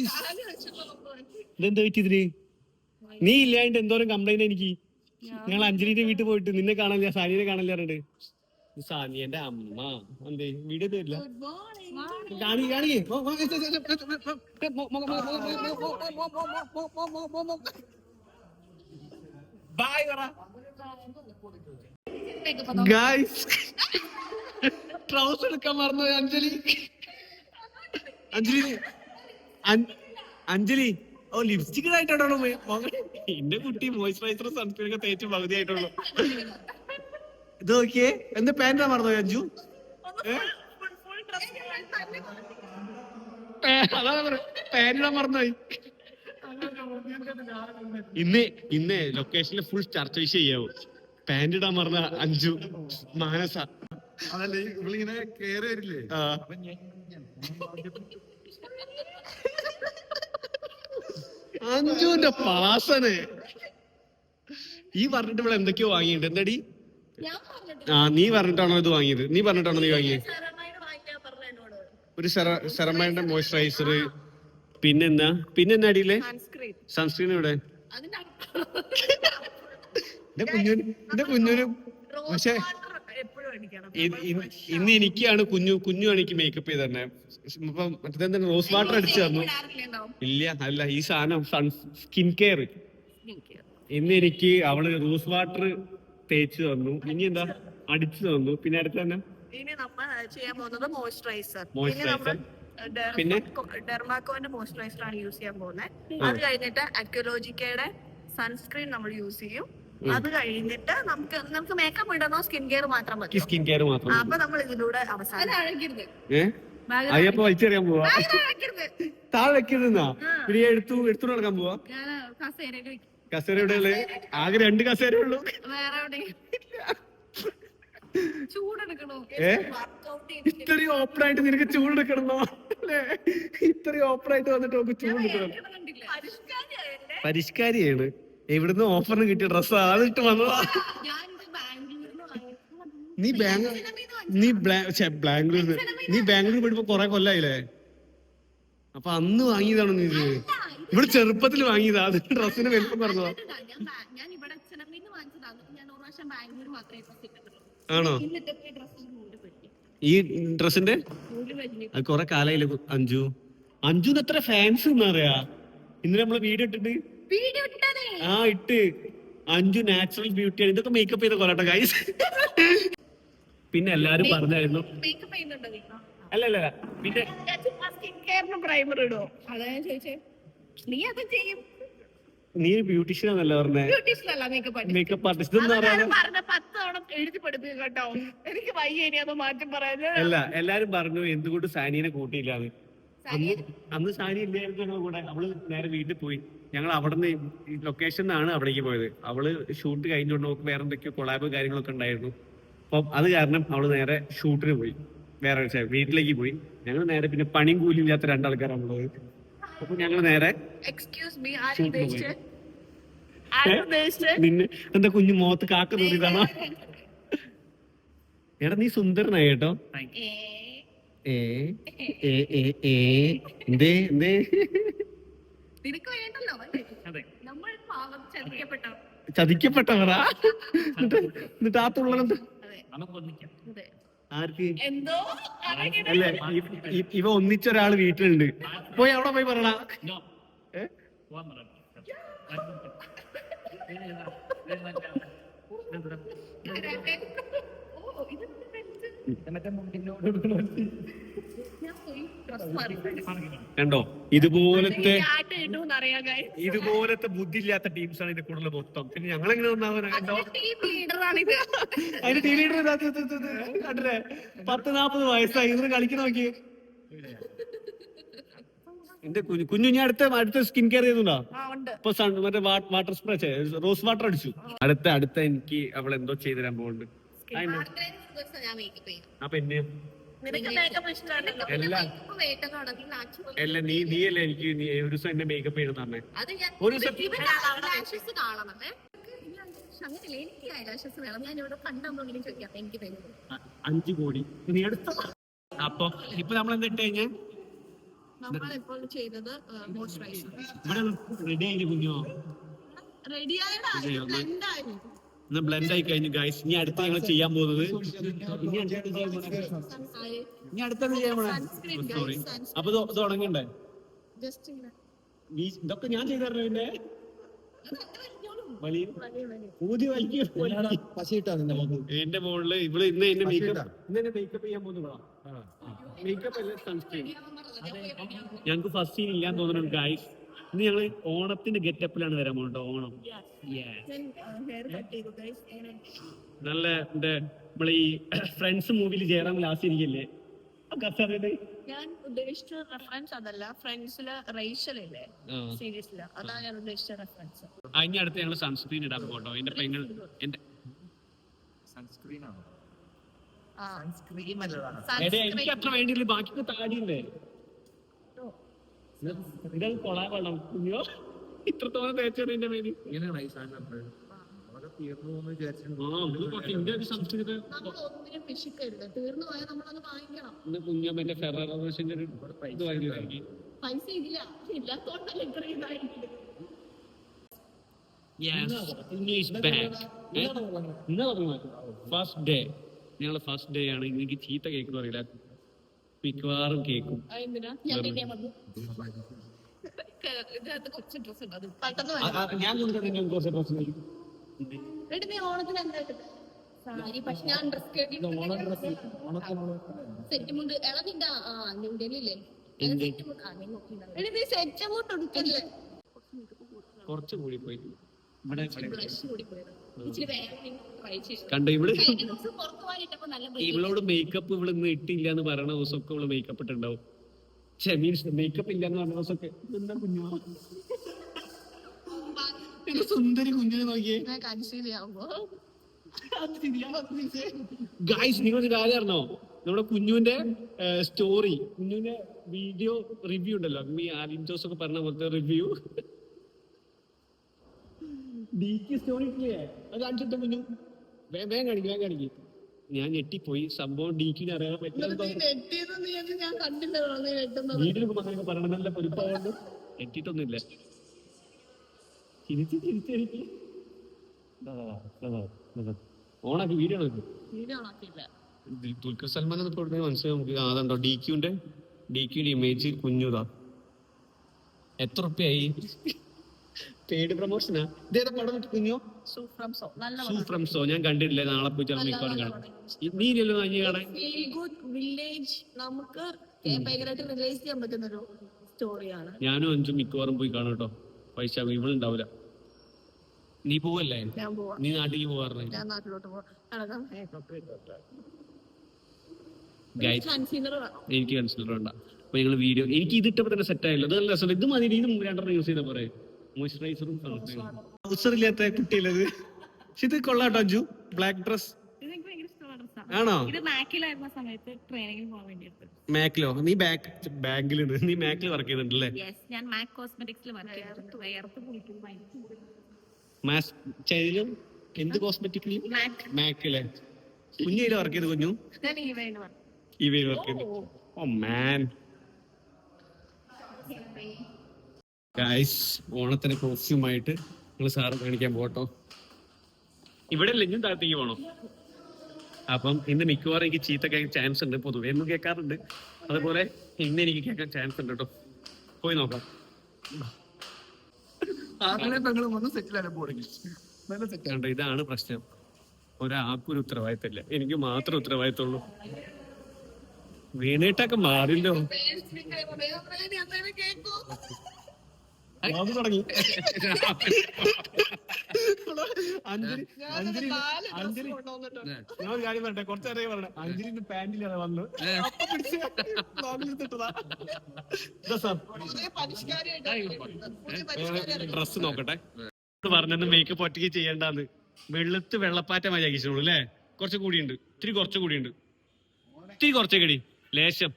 Guys ഇതെന്താ പറ്റിയതിന് നീ ഇല്ലാണ്ട് എന്തോരം കംപ്ലൈന്റ് എനിക്ക് ഞങ്ങൾ അഞ്ജലിന്റെ വീട്ടിൽ പോയിട്ട് നിന്നെ കാണില്ല സാനിയെ കാണില്ല പറഞ്ഞിട്ട് സാനി എന്റെ അമ്മ എന്തേ വീഡിയോ തരില്ല കാണി കാണി ബൈ പറ ഗൈസ് ട്രൗസർ എടുക്കാൻ മറന്നു അഞ്ജലി അഞ്ജലി അഞ്ജലി ഓ ലിപ്സ്റ്റിക് ആയിട്ടാണോ എന്റെ കുട്ടി മോയിസ്ചറൈസർ സൺസ്ക്രീൻ ഒക്കെ തേച്ച് പകുതി ആയിട്ടുള്ളൂ ഇത് നോക്കിയേ എന്താ പാന്റാ മറന്നോ അഞ്ജു? അതാ മറന്നുപോയി ഇന്ന് ഇന്ന് ലൊക്കേഷനിൽ ഫുൾ ചർച്ച വിഷയം ചെയ്യാവും. പാന്റ് ഇടാൻ മറന്ന അഞ്ജു മാനസ. അതല്ലേ ഇവളിങ്ങനെ കേറി വരില്ലേ? ഞാൻ- പാസന്. ഈ പറഞ്ഞിട്ട് ഇവിടെ എന്തൊക്കെയോ വാങ്ങിയിട്ടുണ്ട്. എന്താടി? ആ നീ പറഞ്ഞിട്ടാണോ ഇത് വാങ്ങിയത്? നീ പറഞ്ഞിട്ടാണോ നീ വാങ്ങിയത്? ഒരു സെറ സെറമൈന്റെ മോയ്സ്ചറൈസർ പിന്നെന്നാ പിന്നെന്നാ അടിയില്ലേ സൺസ്ക്രീൻ. ഇവിടെ എന്റെ കുഞ്ഞു എന്റെ കുഞ്ഞുനും പക്ഷേ ഇന്ന് എനിക്കാണ് കുഞ്ഞു കുഞ്ഞു എനിക്ക് മേക്കപ്പ് ചെയ്ത് തന്നെ ഇപ്പം റോസ് വാട്ടർ അടിച്ചു തന്നു. ഇല്ല അല്ല ഈ സാധനം സൺ സ്കിൻ കെയർ ഇന്ന് എനിക്ക് അവൾ റോസ് വാട്ടർ തേച്ചു തന്നു. ഇനി എന്താ? അടിച്ചു തന്നു. പിന്നെ അടുത്ത് തന്നെ? ഇനി നമ്മൾ ചെയ്യാൻ പോകുന്നത് മോയ്സ്ചറൈസർ. പിന്നെ? ഡെർമാക്കോന്റെ മോയ്സ്ചറൈസർ ആണ് യൂസ് ചെയ്യാൻ പോകുന്നത് അത് കഴിഞ്ഞിട്ട് അക്യോലോജിക്കയുടെ സൺസ്ക്രീൻ നമ്മൾ യൂസ് ചെയ്യും. അത് കഴിഞ്ഞിട്ട് നമുക്ക് നമുക്ക് മേക്കപ്പ് ഇടണോ? സ്കിൻ കെയർ മാത്രം മതി സ്കിൻ കെയർ മാത്രം അപ്പൊ നമ്മൾ ഇതിലൂടെ അവസാനം ഏ? അയ്യപ്പോ വലിച്ചെറിയാൻ പോവാ. താഴെ വെക്കുന്നതാ പിന്നെ എടുത്തു എടുത്തു നടക്കാൻ പോവാ. കസേര എവിടെയുള്ളേ? ആകെ രണ്ട് കസേര ഉള്ളൂ. ഏ? വർക്കൗട്ട് ഇത്രയും ഓപ്പൺ ആയിട്ട് നിനക്ക് ചൂടെടുക്കണമെന്നോ അല്ലേ? ഇത്രയും ഓപ്പൺ ആയിട്ട് വന്നിട്ട് നമുക്ക് ചൂടെടുക്കണം. പരിഷ്കാരിയാണ്. എവിടുന്ന് ഓഫറിന് കിട്ടിയ ഡ്രസ് അതിട്ട് വന്നതാ. നീ ബാംഗ്ലൂർ നീ ബാംഗ്ലൂർ നീ ബാംഗ്ലൂർ പോയപ്പോ കൊറേ കൊല്ലായില്ലേ? അപ്പൊ അന്ന് വാങ്ങിയതാണോ നീ ഇത്? ഇവിടെ ചെറുപ്പത്തിൽ വാങ്ങിയതാ. അത് ഡ്രസ്സിന് വലിപ്പം പറഞ്ഞതാ ആണോ? ഈ ഡ്രസ്സിന്റെ അത് കൊറേ കാലായില്ലേ അഞ്ജു. അഞ്ജു എത്ര ഫാൻസ് എന്നറിയാ ഇന്നലെ നമ്മൾ വീഡിയോ ഇട്ടിട്ട് ആ ഇട്ട്. അഞ്ചു നാച്ചുറൽ ബ്യൂട്ടി ആണ്. ഇതൊക്കെ മേക്കപ്പ് ചെയ്ത കൊല്ലട്ടെ ഗൈസ് പിന്നെ എല്ലാരും പറഞ്ഞായിരുന്നു. അല്ല അല്ല അല്ല. പിന്നെ പ്രൈമർ ഇടോ അതാ ഞാൻ ചോദിച്ചേ. നീ അത് ചെയ്യും. നീ ബ്യൂട്ടീഷ്യൻ ആണല്ലോ പറഞ്ഞേ. ബ്യൂട്ടീഷ്യൻ അല്ല മേക്കപ്പ് മേക്കപ്പ് ആർട്ടിസ്റ്റ് എന്ന് പറയാതെ പറഞ്ഞ പത്ത് തവണ എഴുതി പഠിപ്പിക്കും എനിക്ക് വയ്യ ഇനി അത് മാറ്റി പറയാൻ അല്ല എല്ലാരും പറഞ്ഞു എന്തുകൊണ്ട് സാനിയെ കൂട്ടിയില്ല അന്ന് അന്ന് സാനി ഇല്ലായിരുന്നു കൂടെ. അവൾ നേരെ വീട്ടിൽ പോയി. ഞങ്ങൾ അവിടെ നിന്ന് ലൊക്കേഷൻ നിന്നാണ് അവിടേക്ക് പോയത്. അവൾ ഷൂട്ട് കഴിഞ്ഞുകൊണ്ട് നമുക്ക് വേറെ എന്തൊക്കെയോ കൊളാബ് കാര്യങ്ങളൊക്കെ ഉണ്ടായിരുന്നു. അപ്പം അത് കാരണം അവൾ നേരെ ഷൂട്ടിന് പോയി. വേറെ വീട്ടിലേക്ക് പോയി. ഞങ്ങൾ നേരെ പിന്നെ പണിയും കൂലിയും ഇല്ലാത്ത രണ്ടാൾക്കാരാണ് ഉള്ളത്. അപ്പൊ ഞങ്ങൾ നേരെ നിന്നെ എന്താ കുഞ്ഞു മോത്ത് കാക്ക തോന്നിയതാണോ എടാ നീ സുന്ദരനായി കേട്ടോ. ഏ ഏ ഏ എന്തേ എന്തേ? നിനക്ക് വേണ്ടല്ലോ അതെ. നമ്മൾ പാവം ചതിക്കപ്പെട്ടവർ ചതിക്കപ്പെട്ടവരാ? എന്നിട്ട് ആ ആർക്ക്? എന്തോ? അല്ലേ ഇവ ഒന്നിച്ചൊരാൾ വീട്ടിലുണ്ട്. പോയി അവിടെ പോയി പറയണ. കണ്ടോ? ഇതുപോലത്തെ ഇതുപോലത്തെ ബുദ്ധിയില്ലാത്ത ടീംസ് ആണ് ഇത് കൂടുതൽ മൊത്തം. പിന്നെ ഞങ്ങൾ എങ്ങനെ അതിന്റെ ടീം ലീഡർ കണ്ടില്ലേ? പത്ത് നാപ്പത് വയസ്സായി. ഇന്ന് കളിക്കുന്ന നോക്കി. എന്റെ കുഞ്ഞു കുഞ്ഞു ഞാൻ അടുത്ത അടുത്ത സ്കിൻ കെയർ ചെയ്തുണ്ടോ. ഇപ്പൊ മറ്റേ വാട്ടർ സ്പ്രേ റോസ് വാട്ടർ അടിച്ചു. അടുത്ത അടുത്ത എനിക്ക് അവൾ എന്തോ ചെയ്തു തരാൻ പോകുന്നുണ്ട്. അപ്പൊ എന്നെ? അല്ല നീ നീ അല്ലേ എനിക്ക് ഒരു ദിവസം എന്റെ മേക്കപ്പ് ചെയ്ത് തന്നെ ഒരു അഞ്ചു കോടി. നീ എടുത്തോ അപ്പൊ ഇപ്പൊ നമ്മൾ എന്തിട്ട് കഴിഞ്ഞാൽ നമ്മൾ ഇപ്പോൾ ചെയ്തത് മോയ്സ്ചറൈസർ റെഡി കുഞ്ഞോ? റെഡി ആയതാ ഇതെയോ? ബ്ലെൻഡ് ആയി ഇന്ന് ബ്ലെൻഡ് ആയി കഴിഞ്ഞു ഗൈസ് ഇനി അടുത്ത് ഞങ്ങൾ ചെയ്യാൻ പോകുന്നത് ഇനി അടുത്തത് ചെയ്യാൻ പോകുന്നത് ഇനി അടുത്തത് ചെയ്യാൻ സൺസ്ക്രീൻ സോറി അപ്പൊ ഇത് ഈ ഇതൊക്കെ ഞാൻ ചെയ്തു തരണേ പിന്നെ എന്റെ മോളിൽ ഇവൾ ഇന്ന് എന്റെ മേക്കപ്പ്. ഇന്ന് എന്നെ മേക്കപ്പ് ചെയ്യാൻ പോകുന്നതാ മേക്കപ്പ് അല്ല സൺസ്ക്രീൻ ഞങ്ങൾക്ക് ഫസ്റ്റ് സീൻ ഇല്ലാന്ന് തോന്നുന്നുണ്ട് ഗൈസ് ഇന്ന് ഞങ്ങൾ ഓണത്തിന്റെ ഗെറ്റപ്പിലാണ് വരാൻ പോകുന്നത് ഓണം. Yeah. ഞാൻ ഹെയർ കട്ട് ചെയ്തു ഗൈസ് അങ്ങനെ നല്ല എന്റെ നമ്മളെ ഈ ഫ്രണ്ട്സ് മൂവിയിൽ ജയറാം ലാസ്റ്റ് ഇരിക്കില്ലേ? ഞാൻ ഉദ്ദേശിച്ച റെഫറൻസ് അതല്ല ഫ്രണ്ട്സിൽ റേഷ്യൽ ഇല്ലേ സീരീസിൽ അതാണ് ഞാൻ ഉദ്ദേശിച്ച റെഫറൻസ് ഇനി അടുത്ത് ഞങ്ങൾ സൺസ്ക്രീൻ ഇടാൻ പോട്ടോ എന്റെ പെങ്ങൾ എന്റെ സൺസ്ക്രീൻ ആണോ? സൺസ്ക്രീം അല്ലതാണ് എടേ എനിക്ക് അത്ര വേണ്ടിയില്ല. ബാക്കി താടിയുണ്ടേ. കുഞ്ഞോ ഇത്രത്തോളം തേച്ചാണ് എന്റെ മേൽ ഇങ്ങനെയാണ് ഈ സാധനം ഒരു ഇത് വാങ്ങി പൈസ ഇല്ല. ഇല്ലാത്തോണ്ടല്ല ഫസ്റ്റ് ഡേ ഞങ്ങളെ ഫസ്റ്റ് ഡേ ആണ്. എനിക്ക് ചീത്ത കേക്ക് പറയില്ല. മിക്കവാറും കേക്കും. ഞാൻ കുറച്ച് ഡ്രസ് ഓണത്തിന് എന്താ ഇട്ടത്? സാരി പക്ഷെ ഞാൻ ഡ്രസ് സെറ്റ് മുണ്ട് എടാ നിന്റെ ആ നിന്റെ ഇല്ലേ സെറ്റ് മുണ്ട്. കുറച്ച് കൂടി പോയി ഇവിടെ ബ്ലഷ് കൂടി പോയത് കണ്ടോ ദിവസം break ഇവളോട് മേക്കപ്പ് ഇവൾ ഇന്ന് ഇട്ടില്ല എന്ന് പറയണ ദിവസമൊക്കെ ഇവൾ മേക്കപ്പ് ഇട്ടുണ്ടാവും പക്ഷെ മീൻസ് മേക്കപ്പ് ഇല്ല എന്ന് പറഞ്ഞ ദിവസമൊക്കെ എന്താ കുഞ്ഞു? എന്റെ സുന്ദരി കുഞ്ഞിനെ നോക്കിയേ. ഗായ്സ് നിങ്ങൾ കാര്യം അറിഞ്ഞോ? നമ്മുടെ കുഞ്ഞുവിന്റെ സ്റ്റോറി കുഞ്ഞുവിന്റെ വീഡിയോ റിവ്യൂ ഉണ്ടല്ലോ. ഈ ആലിം ജോസ് ഒക്കെ പറഞ്ഞ പോലത്തെ റിവ്യൂ ഡിക്ക് സ്റ്റോറി ഇട്ടില്ലേ അത് കാണിച്ചിട്ട് കുഞ്ഞു വേ- വേഗം കാണിക്കും വേഗം കാണിക്കും. ഞാൻ ഞെട്ടിപ്പോയി. സംഭവം ഡിക്കിന് അറിയാൻ പറ്റില്ല. വീട്ടിലൊക്കെ മക്കളൊക്കെ പറയണ നല്ല ചിരിച്ചെനിക്ക് ഓണാക്കി വീഡിയോ ദി- ദുൽഖർ സൽമാൻ എന്ന് മനസ്സിലായി നമുക്ക്. അതുണ്ടോ ഡി ക്യൂന്റെ? ഡി ക്യൂന്റെ ഇമേജ് കുഞ്ഞുതാ എത്ര റുപ്യായി പെയ്ഡ് പ്രൊമോഷനാ ഇതേതാ പടം കുഞ്ഞു? സൂ ഫ്രം സോ ഞാൻ കണ്ടിട്ടില്ല നാളെ പോയി ചിലപ്പോൾ മിക്കവാറും കാണാം. നീ ഇല്ലല്ലോ നഞ്ഞി കാണാൻ വില്ലേജ് നമുക്ക് ഭയങ്കരമായിട്ട് റിലൈസ് ചെയ്യാൻ പറ്റുന്ന ഒരു സ്റ്റോറിയാണ് ഞാനും അഞ്ചും മിക്കവാറും പോയി കാണാം കേട്ടോ. പൈസ ഇവളുണ്ടാവില്ല നീ പോവല്ലേ? നീ നാട്ടിലേക്ക് പോവാറില്ല? ഞാൻ നാട്ടിലോട്ട് എനിക്ക് കൺസിഡർ വേണ്ട. അപ്പൊ ഞങ്ങൾ വീഡിയോ എനിക്ക് ഇതിട്ടപ്പോ തന്നെ സെറ്റ് ആയല്ലോ. ഇത് നല്ല രസമുണ്ട്. ഇത് മതി. ഇത് രണ്ടെണ്ണം യൂസ് ചെയ്താൽ പോരെ. മോയ്സ്ചറൈസറും ട്രൗസർ ഇല്ലാത്ത കുട്ടിയുള്ളത് പക്ഷെ ഇത് കൊള്ളാട്ടോ അഞ്ചു ബ്ലാക്ക് ഡ്രസ് ആണോ? മാക്കിലോ? നീ ബാക്ക് ബാങ്കിലുണ്ട് നീ മാക്കിൽ വർക്ക് ചെയ്തിട്ടുണ്ടല്ലേ? യെസ് ഞാൻ മാക് കോസ്മെറ്റിക്സിൽ വർക്ക് ചെയ്തിലും എന്ത് കോസ്മെറ്റിക്കലി മാക് മാക്കിലെ കുഞ്ഞിലെ വർക്ക് ചെയ്ത് കുഞ്ഞു? ഞാൻ ഈ വർക്ക് ചെയ്തു. വർക്ക് ഓ മാൻ ഗൈസ് ഓണത്തിന് കോസ്റ്റ്യൂമായിട്ട് നിങ്ങൾ സാറ് കാണിക്കാൻ പോട്ടോ ഇവിടെ അല്ല ഇഞ്ഞും താഴത്തേക്ക് പോണോ. അപ്പം ഇന്ന് മിക്കവാറും എനിക്ക് ചീത്ത കേൾക്കാൻ ചാൻസ് ഉണ്ട്. പൊതുവെ എന്നും കേൾക്കാറുണ്ട്. അതുപോലെ ഇന്ന് എനിക്ക് കേൾക്കാൻ ചാൻസ് ഉണ്ട് കേട്ടോ. പോയി നോക്കാം. ആദ്യമേ പെങ്ങളും വന്ന് സെറ്റിലാണ് പോണെങ്കിൽ നല്ല സെറ്റാണ് ഇതാണ് പ്രശ്നം. ഒരാൾക്കൊരു ഉത്തരവാദിത്തമില്ല. എനിക്ക് മാത്രം ഉത്തരവാദിത്തമുള്ളൂ. വീണിട്ടൊക്കെ മാറില്ലോ. അത് തുടങ്ങി. അഞ്ജലി അഞ്ജലി അഞ്ജലി. ഞാൻ ഒരു കാര്യം പറയട്ടെ കുറച്ച് നേരം പറയണേ അഞ്ജലിന്റെ പാന്റിലാണ് വന്നു അപ്പൊ പിടിച്ച് ലോങ്ങിലിട്ടിട്ടതാ. ഇതാ സാർ. ഡ്രസ് നോക്കട്ടെ. പറഞ്ഞത് മേക്കപ്പ് ഒറ്റയ്ക്ക് ചെയ്യണ്ടെന്ന്. വെള്ളത്ത് വെള്ളപ്പാറ്റ മതിയാക്കിച്ചോളൂ അല്ലേ? കുറച്ച് കൂടിയുണ്ട്. ഇത്തിരി കുറച്ച് കൂടിയുണ്ട്. ഇത്തിരി കുറച്ച് കടി ലേശം.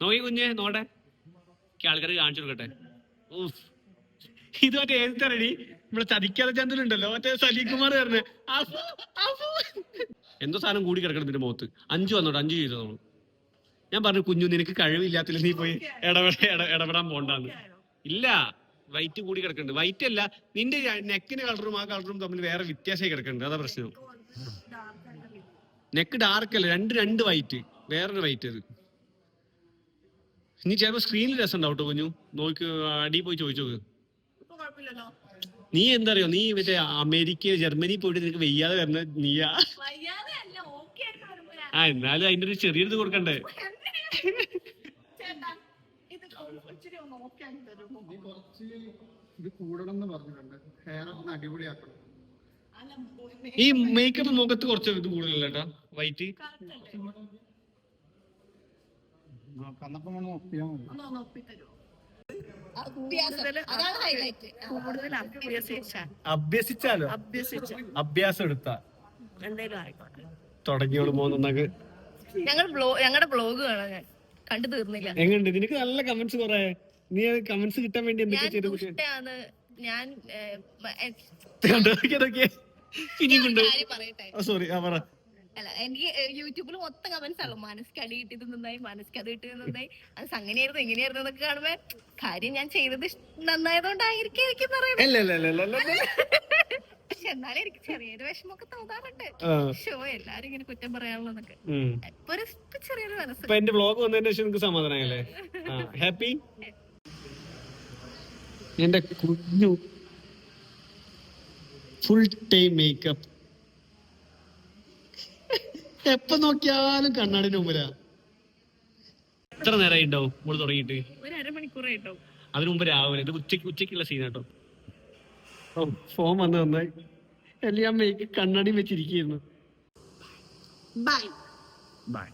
നോക്കി കുഞ്ഞെ നോടെ ആൾക്കാർ കാണിച്ചു കൊടുക്കട്ടെ. ഇത് മറ്റേ ഏത് റെഡി നമ്മളെ ചതിക്കാതെ ചന്ദ്രനുണ്ടല്ലോ മറ്റേ സലീകുമാർ പറഞ്ഞ എന്തോ സാധനം കൂടി കിടക്കണം നിന്റെ മുഖത്ത്. അഞ്ചു വന്നോട്ടെ അഞ്ചു ചെയ്തു ഞാൻ പറഞ്ഞു കുഞ്ഞു നിനക്ക് കഴിവില്ലാത്തില്ല നീ പോയി ഇടപെട ഇട- ഇടപെടാൻ പോണ്ടാന്ന്. ഇല്ല വൈറ്റ് കൂടി കിടക്കുന്നുണ്ട് വൈറ്റ് അല്ല നിന്റെ നെക്കിന്റെ കളറും ആ കളറും തമ്മിൽ വേറെ വ്യത്യാസമായി കിടക്കുന്നുണ്ട് അതാ പ്രശ്നം. നെക്ക് ഡാർക്ക് അല്ല രണ്ട് രണ്ട് വൈറ്റ് വേറൊരു വൈറ്റ് അത്. നീ ചിലപ്പോ സ്ക്രീനിൽ രസം ഉണ്ടാവും കുഞ്ഞു. നോക്ക് അടി പോയി ചോദിച്ചു നോക്ക്. നീ എന്താ അറിയോ നീ മറ്റേ അമേരിക്ക ജർമ്മനി പോയിട്ട് നിനക്ക് വെയ്യാതെ വരുന്ന നീയാ. ആ എന്നാലും അതിന്റെ ഒരു ചെറിയൊരു ഇത് കൊടുക്കണ്ടേ ഈ മേക്കപ്പ് മുഖത്ത് കുറച്ച് ഇത് കൂടുതലല്ലേട്ടാ വൈറ്റ് കറക്റ്റ് അല്ലേ കന്നപ്പം വേണം ഒപ്പിയാൽ മതി ഒന്ന് ഒന്ന് ഒപ്പി തരുമോ അഭ്യാസം അതാണ് ഹൈലൈറ്റ് കൂടുതൽ അഭ്യസിച്ച അഭ്യസിച്ചാലോ? അഭ്യസിച്ച. അഭ്യാസം എടുത്താ. ഞങ്ങൾ ബ്ലോഗ് ഞങ്ങളുടെ ബ്ലോഗ് കാണാൻ ഞാൻ കണ്ടു തീർന്നില്ല. എങ്ങനെയുണ്ട് നിനക്ക് നല്ല കമന്റ്സ് കുറെ. നീ കമന്റ്സ് കിട്ടാൻ വേണ്ടി ഞാൻ എന്തൊക്കെ ചെയ്തു ഞാൻ പറയട്ടെ. സോറി ആ പറ. അല്ല എനിക്ക് യൂട്യൂബിൽ മൊത്തം കമന്റ്സ് ആണല്ലോ. മനസ്സ് അടി കിട്ടിയത് നന്നായി മനസ്സ് അത് കിട്ടിയത് നന്നായി. അത് അങ്ങനെയായിരുന്നു ഇങ്ങനെയായിരുന്നു എന്നൊക്കെ കാണുമ്പോ കാര്യം ഞാൻ ചെയ്തത് നന്നായതുകൊണ്ടായിരിക്കും എനിക്ക് പറയുന്നത്. പക്ഷെ എന്നാലും എനിക്ക് ചെറിയൊരു വിഷമമൊക്കെ തോന്നാറുണ്ട്. ഷോ എല്ലാരും ഇങ്ങനെ കുറ്റം പറയാനുള്ളതൊക്കെ ഉം. ഇപ്പൊ ഒരു ചെറിയൊരു മനസ്സ്. ഇപ്പൊ എന്റെ ബ്ലോഗ് വന്നതിന് ശേഷം നിനക്ക് സമാധാനമായല്ലേ? ഹാപ്പി എന്റെ കുഞ്ഞു ഫുൾ ടൈം മേക്കപ്പ് എപ്പൊ നോക്കിയാലും കണ്ണാടിന്റെ മുമ്പിലാ. എത്ര നേരമായി ഉണ്ടാവും മോൾ തുടങ്ങിയിട്ട്? ഒരു അരമണിക്കൂറായിട്ടോ. അതിനു മുമ്പ് രാവിലെ ഇത് ഉച്ചയ്ക്ക് ഉച്ചക്കുള്ള സീൻ കേട്ടോ ഓ ഫോം വന്ന് നന്നായി എല്ലാം കണ്ണാടി വെച്ചിരിക്കുന്നു. Bye bye